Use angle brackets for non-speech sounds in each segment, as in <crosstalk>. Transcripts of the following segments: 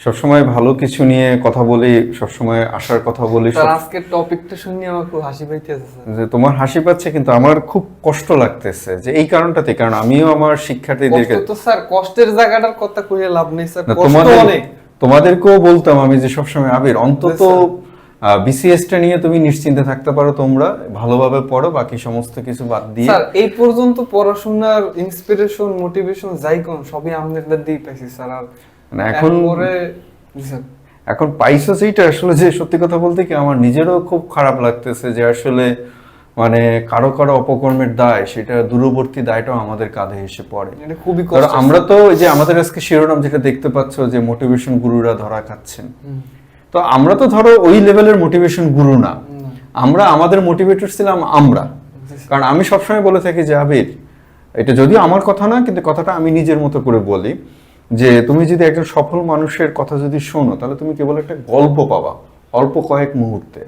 সবসময় ভালো কিছু নিয়ে কথা বলি সবসময় আসার কথা বলি স্যার আজকের টপিকটা শুনে আমার খুব হাসি পাইতেছে যে তোমার হাসি পাচ্ছে কিন্তু আমার খুব কষ্ট লাগতেছে যে এই কারণটাতে কারণ আমিও আমার শিক্ষার্থীদেরকে কষ্ট তো স্যার কষ্টের জায়গাটার কথা কইলে লাভ নেই স্যার। কষ্ট অনেক। তোমাদেরকেও বলতাম আমি যে সবসময় আবির অন্তত বিসিএসটা নিয়ে তুমি নিশ্চিন্তে থাকতে পারো তোমরা ভালোভাবে পড়ো বাকি সমস্ত কিছু বাদ দিয়ে। স্যার এই পর্যন্ত পড়াশোনার ইন্সপিরেশন মোটিভেশন যাই কোন সবই আমাদের দিয়ে পাইছি স্যার। আর মানে এখন পরে এখন পাইছো সেইটা আসলে যে সত্যি কথা বলতে কি আমার নিজেরও খুব খারাপ লাগতেছে যে আসলে মানে কারও কারও অপকর্মের দায় সেটা দূরবর্তী দায়টাও আমাদের কাঁধে এসে পড়ে। খুবই আমরা তো যে আমাদের আজকে শিরোনাম যেটা দেখতে পাচ্ছ যে মোটিভেশন গুরুরা ধরা খাচ্ছেন। তো আমরা তো ধরো ওই লেভেলের মোটিভেশন গুরু না। না। আমরা আমাদের মোটিভেটর ছিলাম আমরা। কারণ আমি সবসময় বলে থাকি যে আবির এটা যদিও আমার কথা না কিন্তু কথাটা আমি নিজের মতো করে বলি। যে তুমি যদি একজন সফল মানুষের কথা যদি শোনো, তাহলে তুমি কেবল একটা গল্প পাবা, অল্প কয়েক মুহূর্তে।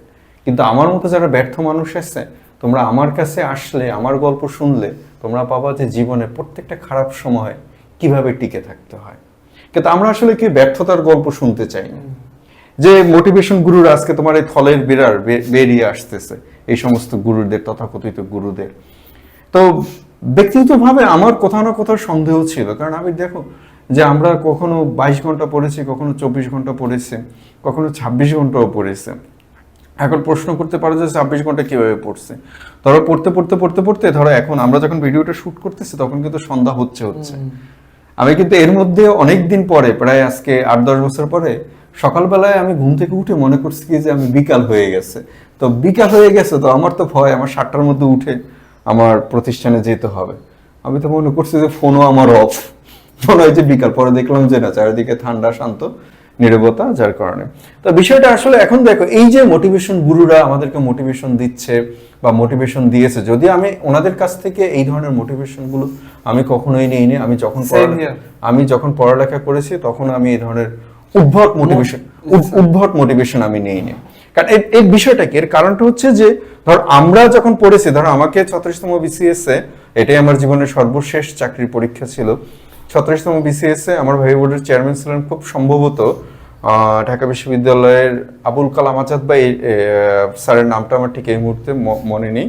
কিন্তু আমার মতো যারা ব্যর্থ মানুষ আছে, তোমরা আমার কাছে আসলে, আমার গল্প শুনলে, তোমরা পাবা যে জীবনে প্রত্যেকটা খারাপ সময় কীভাবে টিকে থাকতে হয়। কিন্তু আমরা আসলে কি ব্যর্থতার গল্প শুনতে চাই? না যে মোটিভেশন গুরুর আজকে তোমার এই থলের বিরার বেরিয়ে আসতেছে, এই সমস্ত গুরুদের, তথাকথিত গুরুদের। তো ব্যক্তিগতভাবে আমার কোথাও না কোথাও সন্দেহ ছিল, কারণ আমি দেখো যে আমরা কখনো বাইশ ঘণ্টা পড়েছি কখনো চব্বিশ ঘণ্টা পড়েছি কখনো ছাব্বিশ ঘন্টাও পড়েছে। এখন প্রশ্ন করতে পারো যে ছাব্বিশ ঘণ্টা কীভাবে পড়ছে? ধরো পড়তে পড়তে পড়তে পড়তে ধরো এখন আমরা যখন ভিডিওটা শুট করতেছি তখন কিন্তু সন্ধ্যা হচ্ছে হচ্ছে। আমি কিন্তু এর মধ্যে অনেক দিন পরে প্রায় আজকে আট দশ বছর পরে সকালবেলায় আমি ঘুম থেকে উঠে মনে করছি কি যে আমি বিকাল হয়ে গেছে। তো বিকাল হয়ে গেছে তো আমার তো ভয় আমার সাতটার মধ্যে উঠে আমার প্রতিষ্ঠানে যেতে হবে। আমি তো মনে করছি যে ফোনও আমার অফ মনে হয় যে বিকাল পরে দেখলাম যে না চারিদিকে ঠান্ডা শান্ত নিরবতা যার কারণে। তো বিষয়টা আসলে এখন দেখো এই যে মোটিভেশন গুরুরা আমাদেরকে মোটিভেশন দিচ্ছে বা মোটিভেশন দিয়েছে যদি আমি ওনাদের কাছ থেকে এই ধরনের মোটিভেশনগুলো আমি কখনোই নিইনি আমি যখন. আমি যখন পড়ালেখা করেছি তখন আমি এই ধরনের উদ্ভট মোটিভেশন উদ্ভট মোটিভেশন আমি নেইনি। কারণ এর- এর বিষয়টা কি? এর কারণটা হচ্ছে যে ধর আমরা যখন পড়েছি ধর আমাকে ছত্রিশতম বিসিএস এ এটাই আমার জীবনের সর্বশেষ চাকরির পরীক্ষা ছিল ছত্রিশতম বিসিএস আমার ভাই বোর্ডের চেয়ারম্যান ছিলেন খুব সম্ভবত ঢাকা বিশ্ববিদ্যালয়ের আবুল কালাম আজাদ ভাই স্যারের নামটা আমার ঠিক এই মুহূর্তে মনে নেই,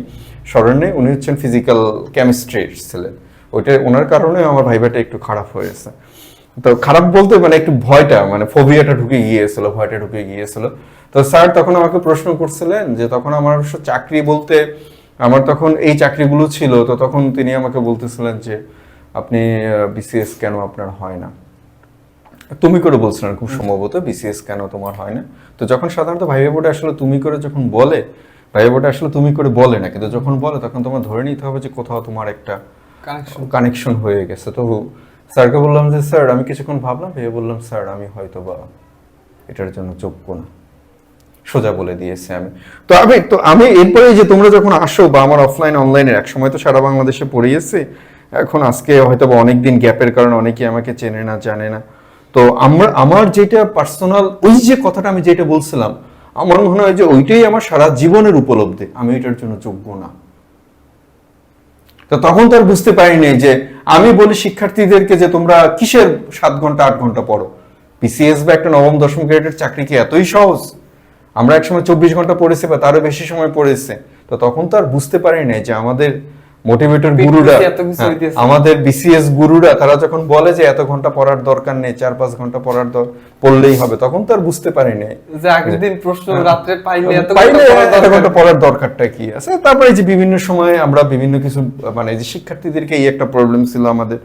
স্মরণ নেই। উনি হচ্ছেন ফিজিক্যাল কেমিস্ট্রির ছিলেন। ওইটা ওনার কারণে আমার ভাইবাটা একটু খারাপ হয়েছে তো খারাপ বলতে মানে একটু ভয়টা মানে ফোবিয়াটা ঢুকে গিয়েছিল, ভয়টা ঢুকে গিয়েছিল। তো স্যার তখন আমাকে প্রশ্ন করছিলেন যে তখন আমার অবশ্য চাকরি বলতে, আমার তখন এই চাকরিগুলো ছিল, তো তখন তিনি আমাকে বলতেছিলেন যে আপনি বিসিএস কেন আপনার হয় না? তুমি করে বলছিলেন খুব সম্ভবত বিসিএস কেন তোমার হয় না? তো যখন সাধারণত ভাইবা বোর্ডে আসলে তুমি করে যখন বলে ভাইবা বোর্ডে আসলে তুমি করে বলে না কিন্তু যখন বলে তখন তোমার ধরে নিতে হবে যে কোথাও তোমার একটা কানেকশন কানেকশন হয়ে গেছে। তো স্যারকে বললাম যে স্যার আমি কিছুক্ষণ ভাবলাম। ভেবে বললাম স্যার আমি হয়তো বা এটার জন্য যোগ্য না। সোজা বলে দিয়েছে আমি। তো আমি তো আমি এরপরে যে তোমরা যখন আসো বা আমার অফলাইন অনলাইনের এক সময় তো সারা বাংলাদেশে পড়িয়েছে এখন আজকে হয়তো বা অনেকদিন গ্যাপের কারণে অনেকে আমাকে চেনে না, জানে না। তো আমরা, আমার যেটা পার্সোনাল ওই যে কথাটা আমি যেটা বলছিলাম, আমার মনে হয় যে ওইটাই আমার সারা জীবনের উপলব্ধি। আমি এটার জন্য যোগ্য না। তো তখন তো আর বুঝতে পারিনি যে আমি বলি শিক্ষার্থীদেরকে যে তোমরা কিসের সাত ঘণ্টা, আট ঘণ্টা পড়ো? পিসিএস বা একটা নবম, দশম গ্রেডের চাকরি কি এতই সহজ? আমরা একসময় চব্বিশ ঘণ্টা পড়েছি বা তারও বেশি সময় পড়েছে। তো তখন তো আর বুঝতে পারিনি যে আমাদের মোটিভেটর গুরুরা হ্যাঁ। আমাদের বিসিএস গুরুরা তারা যখন বলে যে এত ঘণ্টা পড়ার দরকার নেই চার পাঁচ ঘণ্টা পড়ার দর পড়লেই হবে তখন তো আর বুঝতে পারিনি যে আগের দিন প্রশ্ন রাত্রে পাইলে এত ঘণ্টা পড়ার দরকারটা কি আছে? তারপরে যে বিভিন্ন সময়ে আমরা বিভিন্ন কিছু মানে যে শিক্ষার্থীদেরকে এই একটা প্রবলেম ছিল আমাদের।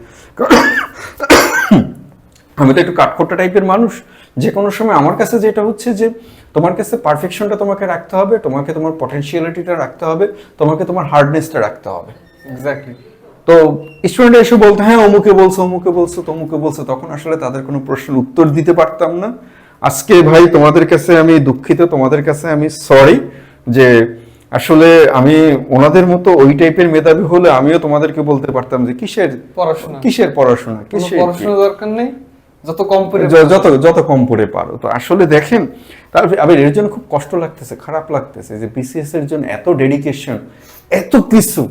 আমি তো একটু কাঠখোট্টা টাইপের মানুষ। যে কোনো সময় আমার কাছে যেটা হচ্ছে যে তোমার কাছে পারফেকশনটা তোমাকে রাখতে হবে তোমাকে তোমার পটেনশিয়ালিটিটা রাখতে হবে তোমাকে তোমার হার্ডনেসটা রাখতে হবে। এক্স্যাক্টলি তো স্টুডেন্ট এসে বলতো হ্যাঁ অমুকে বলছো অমুকে বলছো তমুকে বলছো। তখন আসলে তাদের কোনো প্রশ্নের উত্তর দিতে পারতাম না। আজকে ভাই তোমাদের কাছে আমি দুঃখিত তোমাদের কাছে আমি সরি যে আসলে আমি ওনাদের মতো ওই টাইপের মেধাবী হলে আমিও তোমাদেরকে বলতে পারতাম যে কিসের পড়াশোনা। কিসের পড়াশোনা কিসের পড়াশোনা দরকার নেই যত কম য- যত যত কম পড়ে পারো। তো আসলে দেখেন তার আবার এর জন্য খুব কষ্ট লাগতেছে খারাপ লাগতেছে যে বিসিএস এর জন্য এত ডেডিকেশন এত কিছু।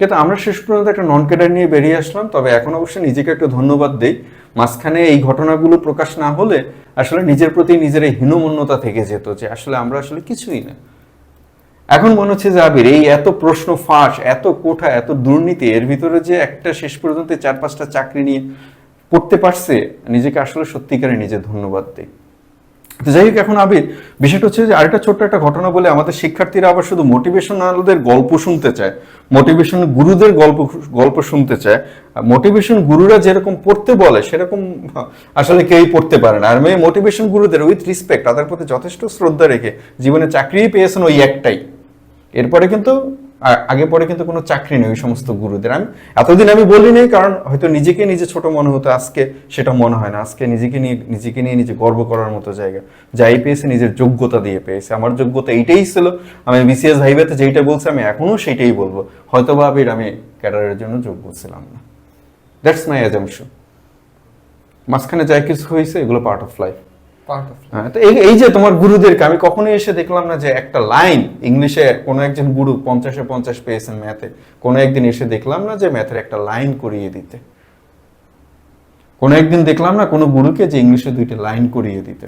কিন্তু আমরা শেষ পর্যন্ত একটা নন ক্যাডার নিয়ে বেরিয়ে আসলাম, তবে এখন অবশ্যই নিজেকে একটু ধন্যবাদ দেই। মাঝখানে এই ঘটনাগুলো প্রকাশ না হলে আসলে নিজের প্রতি নিজের এই হীনমন্যতা থেকে যেত যে আসলে আমরা আসলে কিছুই না। এখন মনে হচ্ছে যে আবির, এই এত প্রশ্ন ফাঁস, এত কোঠা, এত দুর্নীতি, এর ভিতরে যে একটা শেষ পর্যন্ত চার পাঁচটা চাকরি নিয়ে পড়তে পারছে, নিজেকে আসলে সত্যিকারে নিজে ধন্যবাদ দিই। তো যাই হোক, এখন আবির, বিষয়টা হচ্ছে যে আরেকটা ছোট্ট একটা ঘটনা বলে আমাদের শিক্ষার্থীরা আবার শুধু মোটিভেশনালদের গল্প শুনতে চায়, মোটিভেশন গুরুদের গল্প গল্প শুনতে চায়। মোটিভেশন গুরুরা যেরকম পড়তে বলে, সেরকম আসলে কেউই পড়তে পারে না। আর মেয়ে মোটিভেশন গুরুদের উইথ রিসপেক্ট, তাদের প্রতি যথেষ্ট শ্রদ্ধা রেখে জীবনে চাকরিই পেয়েছেন ওই একটাই। এরপরে কিন্তু আগে পরে কিন্তু কোনো চাকরি নেই ওই সমস্ত গুরুদের। আমি এতদিন আমি বলি নাই, কারণ হয়তো নিজেকে নিজে ছোট মনে হতো, আজকে সেটা মনে হয় না। আজকে নিজেকে নিয়ে নিজেকে নিয়ে নিজে গর্ব করার মতো জায়গা। যাই পেয়েছে নিজের যোগ্যতা দিয়ে পেয়েছে। আমার যোগ্যতা এইটাই ছিল। আমি বিসিএস ভাইবাতে যেইটা বলছি, আমি এখনও সেইটাই বলব। হয়তো বা আমি ক্যাডারের জন্য যোগ্য ছিলাম না। দ্যাটস মাই অ্যাজামশন মাঝখানে যাই কিছু হয়েছে, এগুলো পার্ট অফ লাইফ তো এই যে তোমার গুরুদেরকে আমি কখনোই এসে দেখলাম না যে একটা লাইন ইংলিশে কোনো একজন গুরু পঞ্চাশে পঞ্চাশ পেয়েছেন ম্যাথে কোনো একদিন এসে দেখলাম না যে ম্যাথের একটা লাইন করিয়ে দিতে। কোনো একদিন দেখলাম না কোনো গুরুকে যে ইংলিশে দুইটা লাইন করিয়ে দিতে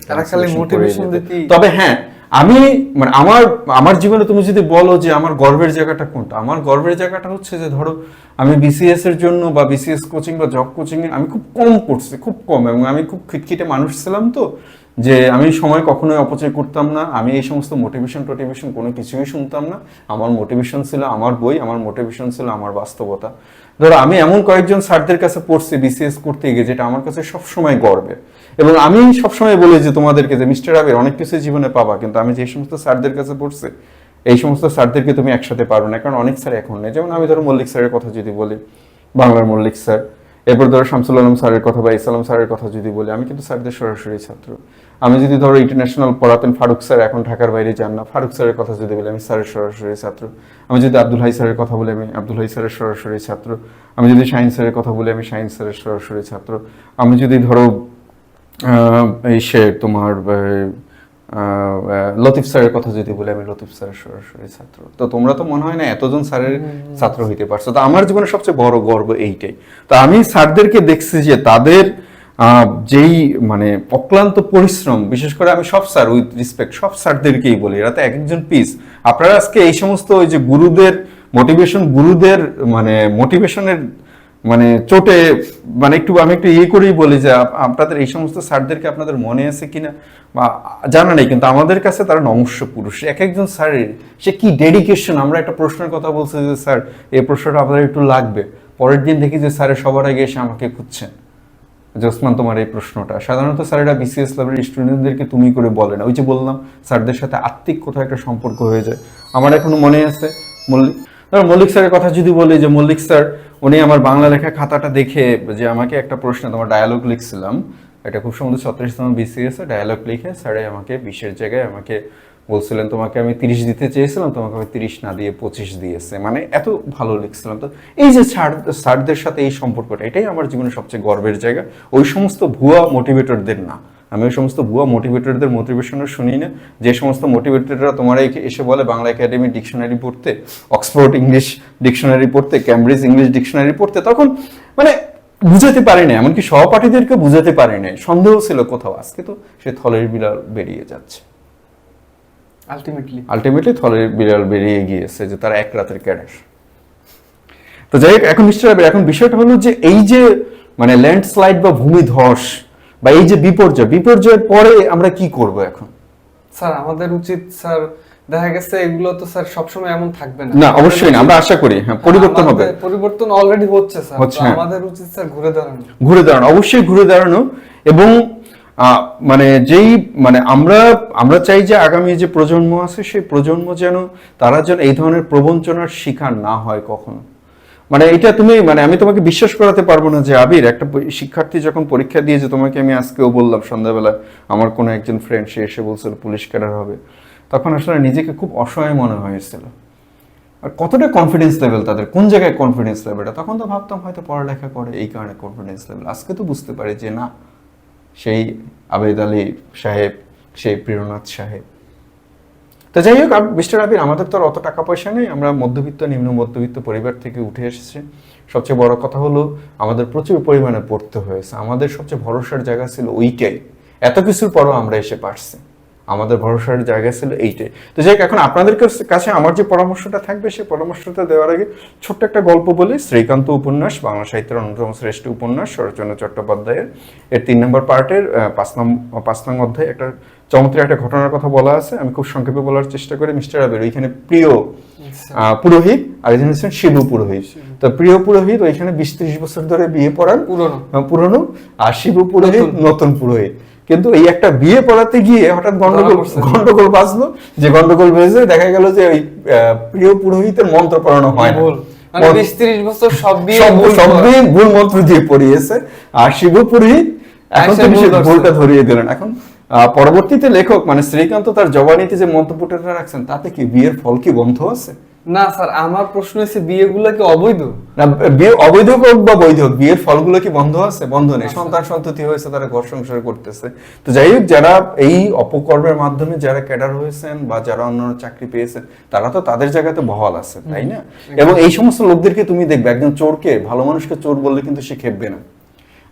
তবে হ্যাঁ আমি মানে আমার আমার জীবনে তুমি যদি বলো যে আমার গর্বের জায়গাটা কোনটা আমার গর্বের জায়গাটা হচ্ছে যে ধরো আমি বিসিএস এর জন্য বা বিসিএস কোচিং বা জব কোচিং আমি খুব কম পড়ছি খুব কম এবং আমি খুব খিটখিটে মানুষ ছিলাম তো। যে আমি সময় কখনোই অপচয় করতাম না, আমি এই সমস্ত মোটিভেশন টোটিভেশন কোনো কিছুই শুনতাম না। আমার মোটিভেশন ছিল আমার বই, আমার মোটিভেশন ছিল আমার বাস্তবতা। ধরো, আমি এমন কয়েকজন স্যারদের কাছে পড়ছি বিসিএস করতে গিয়ে, যেটা আমার কাছে সবসময় গর্বের এবং আমি সবসময় বলি যে, তোমাদেরকে যে মিস্টার আবির অনেক কিছু জীবনে পাবা, কিন্তু আমি যে সমস্ত স্যারদের কাছে পড়ছি, এই সমস্ত স্যারদেরকে তুমি একসাথে পারো না। কারণ অনেক স্যার এখন নেই। যেমন আমি ধরো মল্লিক স্যারের কথা যদি বলি, বাংলার মল্লিক স্যার এরপর ধরো শামসুল আলম স্যারের কথা বা ইসলাম স্যারের কথা যদি বলি, আমি কিন্তু স্যারদের সরাসরি ছাত্র। আমি যদি ধরো ইন্টারন্যাশনাল পড়াতেন ফারুক স্যার এখন ঢাকার বাইরে যান না, ফারুক স্যারের কথা যদি বলি, আমি স্যারের সরাসরি ছাত্র। আমি যদি আব্দুল হাই স্যারের কথা বলি, আমি আব্দুল হাই স্যারের সরাসরি ছাত্র। আমি যদি শাহিন স্যারের কথা বলি, আমি শাহিন স্যারের সরাসরি ছাত্র। আমি যদি ধরো এই সে তোমার লতিফ স্যারের কথা যদি বলি আমি লতিফ স্যারের সরাসরি ছাত্র। তো তোমরা তো মনে হয় না এতজন স্যারের ছাত্র হইতে পারছ। তো আমার জীবনে সবচেয়ে বড় গর্ব এইটাই। তো আমি স্যারদেরকে দেখছি যে তাদের যেই মানে অক্লান্ত পরিশ্রম বিশেষ করে আমি সব স্যার উইথ রিসপেক্ট সব স্যারদেরকেই বলি এরা তো এক একজন পিস। আপনারা আজকে এই সমস্ত ওই যে গুরুদের মোটিভেশন গুরুদের মানে মোটিভেশনের মানে চোটে মানে একটু, আমি একটু ইয়ে করেই বলি যে, আপ- আপনাদের এই সমস্ত স্যারদেরকে আপনাদের মনে আছে কিনা? বা জানা নেই, কিন্তু আমাদের কাছে তারা নমস্য পুরুষ। এক একজন স্যারের, সে কি ডেডিকেশন? আমরা একটা প্রশ্নের কথা বলছি যে, স্যার, এই প্রশ্নটা আপনাদের একটু লাগবে। পরের দিন দেখি যে, স্যারের সবার আগে এসে আমাকে খুঁজছেন। যে ওসমান তোমার এই প্রশ্নটা। সাধারণত স্যারেরা বিসিএস লেভেলের স্টুডেন্টদেরকে তুমি করে বলে না। ওই যে বললাম, স্যারদের সাথে আত্মিক কোথাও একটা সম্পর্ক হয়ে যায়। আমার এখনও মনে আছে মল্লিক ধরো মল্লিক স্যারের কথা যদি বলি যে, মল্লিক স্যার, উনি আমার বাংলা লেখা খাতাটা দেখে যে আমাকে একটা প্রশ্ন, তোমার ডায়ালগ লিখছিলাম। এটা খুব সুন্দর ছত্রিশতম বিসিএস ডায়ালগ লিখে স্যারে আমাকে বিশের জায়গায় আমাকে বলছিলেন, তোমাকে আমি তিরিশ দিতে চেয়েছিলাম, তোমাকে আমি তিরিশ না দিয়ে পঁচিশ দিয়েছে। মানে এত ভালো লিখছিলাম। তো এই যে স্যার স্যারদের সাথে এই সম্পর্কটা, এটাই আমার জীবনে সবচেয়ে গর্বের জায়গা। ওই সমস্ত ভুয়া মোটিভেটরদের না। আমি ওই সমস্ত ভুয়া মোটিভেটরদের মোটিভেশনও শুনি না যে সমস্ত মোটিভেটররা তোমার এসে বলে বাংলা একাডেমি ডিকশনারি পড়তে অক্সফোর্ড ইংলিশ ডিকশনারি পড়তে ক্যামব্রিজ ইংলিশ ডিকশনারি পড়তে তখন মানে বুঝাতে পারি না এমনকি সহপাঠীদেরকে বুঝাতে পারি না সন্দেহ ছিল কোথাও। আজকে তো সে থলের বিড়াল বেরিয়ে যাচ্ছে। আলটিমেটলি আলটিমেটলি থলের বিড়াল বেরিয়ে গিয়েছে যে তারা এক রাতের ক্যাডার। তো যাই হোক এখন নিশ্চয় এখন বিষয়টা হলো যে এই যে মানে ল্যান্ডস্লাইড বা ভূমিধস বা এই যে বিপর্যয় বিপর্যয়ের পরে আমরা কি করব এখন? স্যার আমাদের উচিত স্যার দেখা গেছে এগুলো তো স্যার সবসময় এমন থাকবে না। না অবশ্যই না আমরা আশা করি হ্যাঁ পরিবর্তন হবে। পরিবর্তন অলরেডি হচ্ছে স্যার হ্যাঁ। আমাদের উচিত স্যার ঘুরে দাঁড়ানো। ঘুরে দাঁড়ানো অবশ্যই ঘুরে দাঁড়ানো এবং আহ, মানে যেই মানে আমরা আমরা চাই যে আগামী যে প্রজন্ম আছে সেই প্রজন্ম যেন তারা যেন এই ধরনের প্রবঞ্চনার শিকার না হয় কখনো। মানে এটা তুমি মানে আমি তোমাকে বিশ্বাস করাতে পারব না যে আবির, একটা শিক্ষার্থী যখন পরীক্ষা দিয়েছে তোমাকে আমি আজকেও বললাম সন্ধ্যাবেলা, আমার কোনো একজন ফ্রেন্ড সে এসে বলছিল পুলিশ ক্যাডার হবে। তখন আসলে নিজেকে খুব অসহায় মনে হয়েছিল আর কতটা কনফিডেন্স লেভেল তাদের, কোন জায়গায় কনফিডেন্স লেভেলটা তখন তো ভাবতাম হয়তো পড়ালেখা করে, এই কারণে কনফিডেন্স লেভেল আজকে তো বুঝতে পারি যে না, সেই আবেদ আলী সাহেব, সেই প্রেরণাথ সাহেব তো যাই হোক মিস্টার আবির আমাদের তো অত টাকা পয়সা নেই আমরা মধ্যবিত্ত নিম্ন মধ্যবিত্ত পরিবার থেকে উঠে এসেছি। সবচেয়ে বড় কথা হলো আমাদের প্রচুর পরিমাণে পড়তে হয়েছে। আমাদের সবচেয়ে ভরসার জায়গা ছিল ওইটাই। এত কিছুর পরও আমরা এসে পারছি। আমাদের ভরসার জায়গা ছিল এইটাই। তো যাই হোক, এখন আপনাদের কাছে- আমার যে পরামর্শটা থাকবে সেই পরামর্শটা দেওয়ার আগে ছোট্ট একটা গল্প বলি। শ্রীকান্ত উপন্যাস বাংলা সাহিত্যের অন্যতম শ্রেষ্ঠ উপন্যাস শরৎচন্দ্র চট্টোপাধ্যায়ের। এর তিন নম্বর পার্টের পাঁচ নং পাঁচ নং অধ্যায়ে একটা চমৎকার একটা ঘটনার কথা বলা আছে। আমি খুব সংক্ষেপে বলার চেষ্টা করি। মিস্টার আবির ওইখানে প্রিয় পুরোহিত আর একজন হচ্ছেন শিবু পুরোহিত। তো প্রিয় পুরোহিত ওইখানে বিশ ত্রিশ বছর ধরে বিয়ে পড়ান। পুরনো। পুরনো। আর শিবু পুরোহিত নতুন। পুরোহিত। কিন্তু এই একটা বিয়ে পড়াতে গিয়ে হঠাৎ গন্ডগোল <laughs> গন্ডগোল বাঁচলো। যে গন্ডগোল বেজে দেখা গেল যে ওই প্রিয় পুরোহিতের মন্ত্র পড়ানো হয় না। মানে বছর সব ভুল মন্ত্র দিয়ে পড়িয়েছে। আর শিব পুরোহিত এখন ধরছে। ভুলটা ধরিয়ে দিলেন। এখন পরবর্তীতে লেখক মানে শ্রীকান্ত তার জবানিতে যে মন্তব্যটা রাখছেন তাতে কি বিয়ের ফল কি বন্ধ আছে? না স্যার আমার প্রশ্ন হচ্ছে বিয়েগুলো কি অবৈধ? না বিয়ে অবৈধ হোক বা বৈধ হোক বিয়ের ফলগুলো কি বন্ধ আছে? বন্ধ নেই। সন্তান সন্ততি হয়েছে তারা ঘর সংসার করতেছে। তো যাই হোক যারা এই অপকর্মের মাধ্যমে যারা ক্যাডার হয়েছেন বা যারা অন্য চাকরি পেয়েছেন তারা তো তাদের জায়গাতে বহাল আছে তাই না? এবং এই সমস্ত লোকদেরকে তুমি দেখবে একজন চোরকে ভালো মানুষকে চোর বললে কিন্তু সে খেপবে না।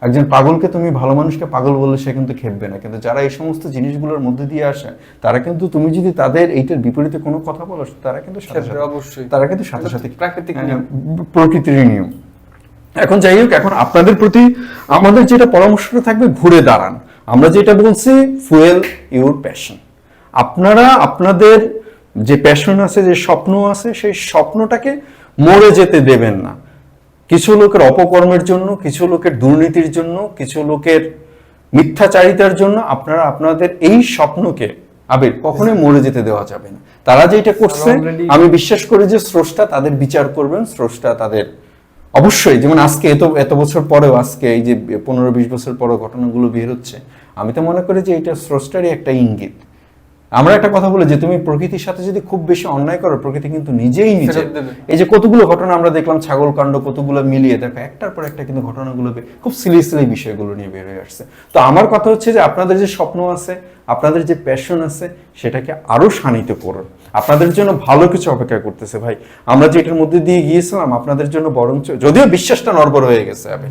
একজন পাগলকে তুমি ভালো মানুষকে পাগল বললে সে কিন্তু খেপবে না। কিন্তু যারা এই সমস্ত জিনিসগুলোর মধ্যে দিয়ে আসে তারা কিন্তু তুমি যদি তাদের এইটার বিপরীতে কোনো কথা বলো তারা কিন্তু অবশ্যই। তারা কিন্তু সাথে সাথে প্রাকৃতিক হ্যাঁ। প্রকৃতির নিয়ম। এখন যাই হোক এখন আপনাদের প্রতি আমাদের যেটা পরামর্শটা থাকবে ঘুরে দাঁড়ান। আমরা যেটা বলছি ফুয়েল ইউর প্যাশন। আপনারা আপনাদের যে প্যাশন আছে যে স্বপ্ন আছে সেই স্বপ্নটাকে মরে যেতে দেবেন না। কিছু লোকের অপকর্মের জন্য কিছু লোকের দুর্নীতির জন্য কিছু লোকের মিথ্যাচারিতার জন্য আপনারা আপনাদের এই স্বপ্নকে আবির কখনোই মরে যেতে দেওয়া যাবে না। তারা যেটা করছে already- আমি বিশ্বাস করি যে স্রষ্টা তাদের বিচার করবেন স্রষ্টা তাদের অবশ্যই যেমন আজকে এত এত বছর পরেও আজকে এই যে পনেরো বিশ বছর পরেও ঘটনাগুলো বের হচ্ছে আমি তো মনে করি যে এটা স্রষ্টারই একটা ইঙ্গিত। আমরা একটা কথা বলি যে তুমি প্রকৃতির সাথে যদি খুব বেশি অন্যায় করো প্রকৃতি কিন্তু নিজেই নিজে এই যে কতগুলো ঘটনা আমরা দেখলাম ছাগল কাণ্ড কতগুলো মিলিয়ে দেখো একটার পর একটা কিন্তু ঘটনাগুলো খুব সিরিয়াসলি বিষয়গুলো নিয়ে বের হয়ে আসছে। তো আমার কথা হচ্ছে যে আপনাদের যে স্বপ্ন আছে আপনাদের যে প্যাশন আছে সেটাকে আরও শানিত করুন। আপনাদের জন্য ভালো কিছু অপেক্ষা করতেছে ভাই। আমরা যেটার মধ্যে দিয়ে গিয়েছিলাম আপনাদের জন্য বরঞ্চ যদিও বিশ্বাসটা নড়বড় হয়ে গেছে আমি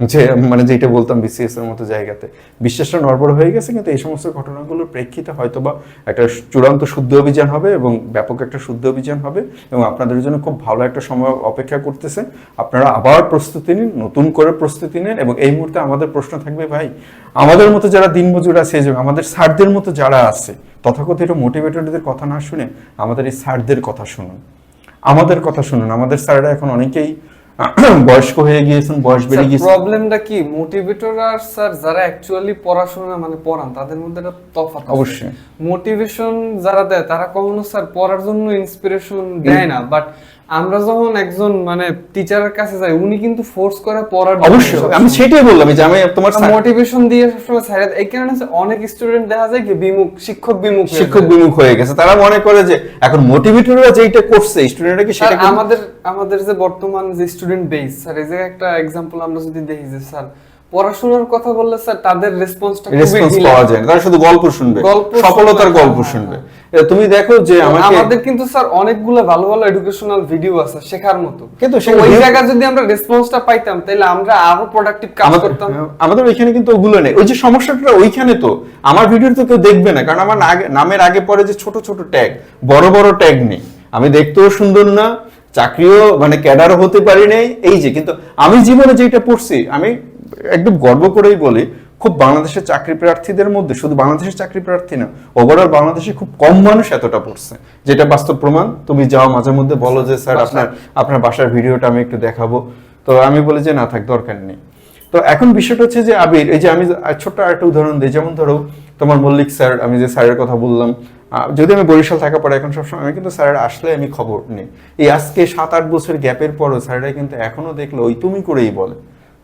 যে মানে যেটা বলতাম বিসিএস এর মতো জায়গাতে। বিশ্বাসটা নড়বড় হয়ে গেছে, কিন্তু এই সমস্ত ঘটনাগুলোর প্রেক্ষিতে হয়তোবা একটা চূড়ান্ত শুদ্ধ অভিযান হবে এবং ব্যাপক একটা শুদ্ধ অভিযান হবে এবং আপনাদের জন্য খুব ভালো একটা সময় অপেক্ষা করতেছে। আপনারা আবার প্রস্তুতি নিন, নতুন করে প্রস্তুতি নিন এবং এই মুহূর্তে আমাদের প্রশ্ন থাকবে, ভাই, আমাদের মতো যারা দিনমজুর আছে এবং আমাদের স্যারদের মতো যারা আছে, তথাকথিত মোটিভেটরদের কথা না শুনে আমাদের এই স্যারদের কথা শুনুন। আমাদের কথা শুনুন। আমাদের স্যাররা এখন অনেকেই <clears throat> বয়স্ক হয়ে গিয়েছেন বয়স বেড়ে গিয়েছে। প্রবলেমটা কি? মোটিভেটর আর স্যার যারা অ্যাকচুয়ালি পড়াশোনা মানে পড়ান তাদের মধ্যে একটা তফাৎ অবশ্যই। মোটিভেশন যারা দেয় তারা কখনো স্যার পড়ার জন্য ইন্সপিরেশন দেয় না বাট আমরা যখন একজন মানে টিচারের কাছে যাই উনি কিন্তু ফোর্স করে পড়ার অবশ্যই আমি সেটাই বললাম যে আমি তোমার মোটিভেশন দিয়ে সবসময় ছাড়া এই কারণে অনেক স্টুডেন্ট দেখা যায় কি বিমুখ শিক্ষক বিমুখ শিক্ষক বিমুখ হয়ে গেছে। তারা মনে করে যে এখন মোটিভেটররা যেটা করছে স্টুডেন্টরা কি সেটা আমাদের আমাদের যে বর্তমান যে স্টুডেন্ট বেস স্যার এই যে একটা এক্সাম্পল আমরা যদি দেখি যে স্যার পড়াশোনার কথা বললে স্যার তাদের রেসপন্সটা রেসপন্স পাওয়া যায় তারা শুধু গল্প শুনবে সফলতার গল্প শুনবে। তুমি দেখো যে আমাদের কিন্তু স্যার অনেকগুলো ভালো ভালো এডুকেশনাল ভিডিও আছে শেখার মতো। কিন্তু ওই জায়গায় যদি আমরা রেসপন্সটা পাইতাম তাহলে আমরা আরও প্রোডাক্টিভ কাজ করতাম। আমাদের ওইখানে কিন্তু ওগুলো নেই। ওই যে সমস্যাটা ওইখানে তো। আমার ভিডিও তো কেউ দেখবে না কারণ আমার নামের আগে পরে যে ছোট ছোট ট্যাগ বড় বড় ট্যাগ নেই। আমি দেখতেও সুন্দর না চাকরিও মানে ক্যাডারও হতে পারি নাই। এই যে কিন্তু আমি জীবনে যেটা পড়ছি আমি একদম গর্ব করেই বলি খুব বাংলাদেশের চাকরি প্রার্থীদের মধ্যে শুধু বাংলাদেশের চাকরি প্রার্থী না ওভারঅল বাংলাদেশে খুব কম মানুষ এতটা পড়ছে। যেটা বাস্তব প্রমাণ তুমি যাও মাঝে মধ্যে বলো যে স্যার আপনার আপনার বাসার ভিডিওটা আমি একটু দেখাবো। তো আমি বলি যে না থাক দরকার নেই। তো এখন বিষয়টা হচ্ছে যে আবির এই যে আমি ছোট্ট একটা উদাহরণ দিই যেমন ধরো তোমার মল্লিক স্যার আমি যে স্যারের কথা বললাম যদি আমি বরিশাল থাকা পরে এখন সবসময় আমি কিন্তু স্যারের আসলে আমি খবর নিই। এই আজকে সাত আট বছর গ্যাপের পরও স্যাররা কিন্তু এখনও দেখল ওই তুমি করেই বলে।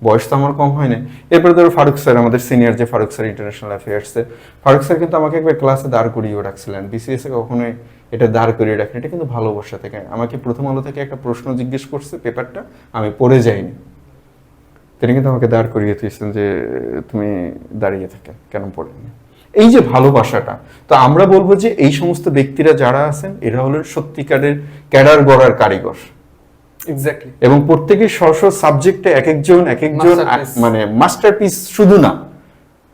বয়স তো আমার কম হয় না এরপরে ধরো ফারুক স্যার, আমাদের সিনিয়র যে ফারুক স্যার ইন্টারন্যাশনাল অ্যাফেয়ার্সে ফারুক স্যার কিন্তু আমাকে একবার ক্লাসে দাঁড় করিয়েও রাখছিলেন বিসিএস কখনোই এটা দাঁড় করিয়ে রাখেন। এটা কিন্তু ভালোবাসা থেকে। আমাকে প্রথম আলো থেকে একটা প্রশ্ন জিজ্ঞেস করছে পেপারটা, আমি পড়ে যাইনি। তিনি কিন্তু আমাকে দাঁড় করিয়ে দিয়েছেন যে, তুমি দাঁড়িয়ে থাকে, কেন পড়েনি? এই যে ভালোবাসাটা, তো আমরা বলব যে এই সমস্ত ব্যক্তিরা যারা আছেন, এরা হলেন সত্যিকারের ক্যাডার গড়ার কারিগর। এবং প্রত্যেকের স্ব স্ব সাবজেক্টে এক একজন এক একজন. মানে মাস্টারপিস শুধু না।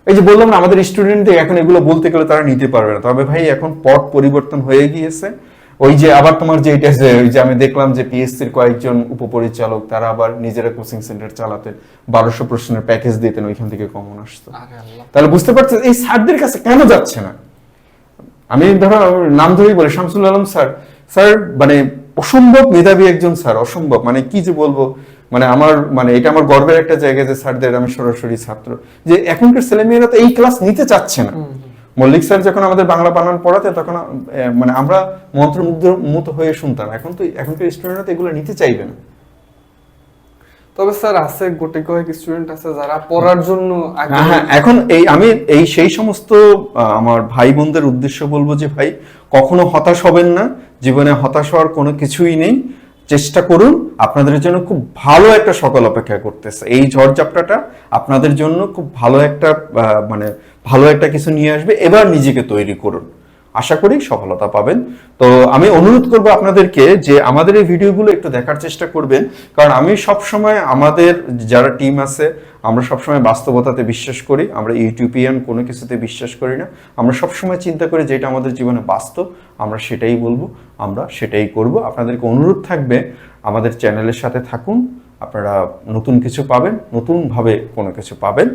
এই যে বললাম না আমাদের স্টুডেন্টদের এখন এগুলো বলতে গেলে তারা নিতে পারবে না। তবে ভাই এখন পথ পরিবর্তন হয়ে গিয়েছে। ওই যে আবার তোমার যে এটা যে ওই যে আমি দেখলাম যে পিএসসির কয়েকজন উপপরিচালক তারা আবার নিজেরা কোচিং সেন্টার চালাতেন বারোশো প্রশ্নের প্যাকেজ দিতেন ওইখান থেকে কমন আসতো। তাহলে বুঝতে পারছেন এই স্যারদের কাছে কেন যাচ্ছে না? আমি ধরো নাম ধরেই বলি শামসুল আলম স্যার স্যার মানে অসম্ভব মেধাবী একজন স্যার অসম্ভব। মানে কি যে বলব? মানে আমার মানে এটা আমার গর্বের একটা জায়গা যে স্যারদের আমি সরাসরি ছাত্র। যে এখনকার ছেলেমেয়েরা তো এই ক্লাস নিতে চাচ্ছে না। মল্লিক স্যার যখন আমাদের বাংলা বানান পড়াতে তখন মানে আমরা মন্ত্রমুগ্ধ মতো হয়ে শুনতাম। এখন তো এখনকার স্টুডেন্টরা তো এগুলো নিতে চাইবে না। তবে স্যার আছে গোটে কয়েক স্টুডেন্ট আছে যারা পড়ার জন্য হ্যাঁ হ্যাঁ, এখন এই আমি এই সেই সমস্ত আমার ভাই বোনদের উদ্দেশ্য বলব যে ভাই কখনো হতাশ হবেন না জীবনে হতাশ হওয়ার কোনো কিছুই নেই। চেষ্টা করুন আপনাদের জন্য খুব ভালো একটা সকাল অপেক্ষা করতেছে। এই ঝড়ঝাপটাটা আপনাদের জন্য খুব ভালো একটা মানে ভালো একটা কিছু নিয়ে আসবে। এবার নিজেকে তৈরি করুন। আশা করি সফলতা পাবেন। তো আমি অনুরোধ করব আপনাদেরকে যে আমাদের এই ভিডিওগুলো একটু দেখার চেষ্টা করবেন। কারণ আমি সব সময় আমাদের যারা টিম আছে, আমরা সবসময় বাস্তবতাতে বিশ্বাস করি, আমরা ইউটিউবিয়ান কোনো কিছুতে বিশ্বাস করি না। আমরা সবসময় চিন্তা করি যেটা আমাদের জীবনে বাস্তব, আমরা সেটাই বলব, আমরা সেটাই করব। আপনাদেরকে অনুরোধ থাকবে, আমাদের চ্যানেলের সাথে থাকুন। আপনারা নতুন কিছু পাবেন, নতুনভাবে কোনো কিছু পাবেন।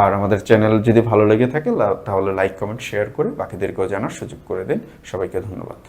আর আমাদের চ্যানেল যদি ভালো লেগে থাকে তাহলে লাইক কমেন্ট শেয়ার করে বাকিদেরকেও জানার সুযোগ করে দিন। সবাইকে ধন্যবাদ।